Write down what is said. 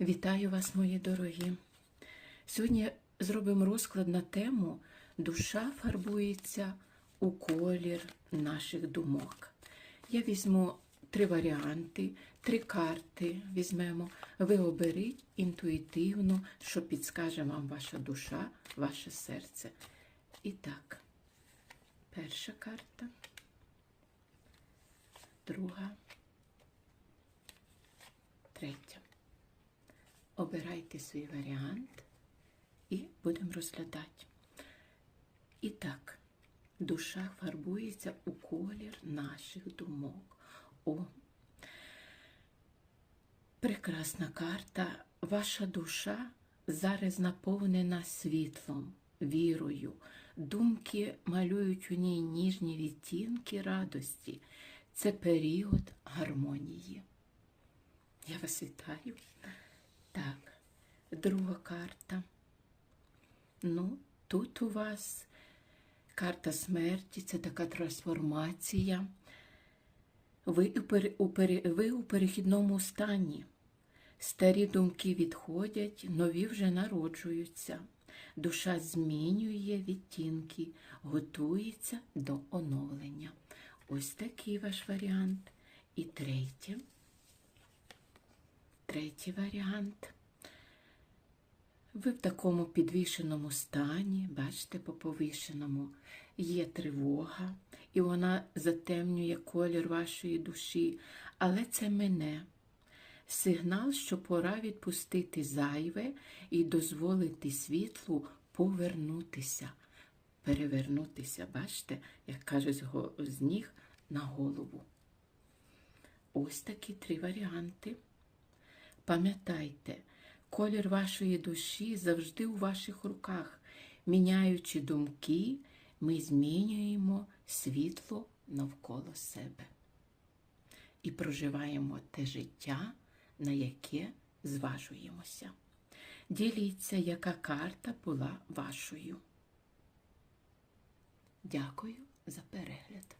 Вітаю вас, мої дорогі. Сьогодні зробимо розклад на тему Душа фарбується у колір наших думок. Я візьму три варіанти, три карти візьмемо. Ви оберіть інтуїтивно, що підскаже вам ваша душа, ваше серце. І так, перша карта, друга, Обирайте свій варіант і будемо розглядати. І так, душа фарбується у колір наших думок. О, прекрасна карта. Ваша душа зараз наповнена світлом, вірою. Думки малюють у ній ніжні відтінки радості. Це період гармонії. Я вас вітаю. Друга карта. Ну, тут у вас карта смерті, це така трансформація. Ви у, пере- ви у перехідному стані. Старі думки відходять, нові вже народжуються. Душа змінює відтінки, готується до оновлення. Ось такий ваш варіант. І третє. Третій варіант. Ви в такому підвішеному стані, бачите, по повішеному є тривога, і вона затемнює колір вашої душі, але це мене. Сигнал, що пора відпустити зайве і дозволити світлу повернутися, перевернутися, бачите, як каже з з ніг на голову. Ось такі три варіанти. Пам'ятайте, колір вашої душі завжди у ваших руках. Міняючи думки, ми змінюємо світло навколо себе і проживаємо те життя, на яке зважуємося. Діліться, яка карта була вашою. Дякую за перегляд.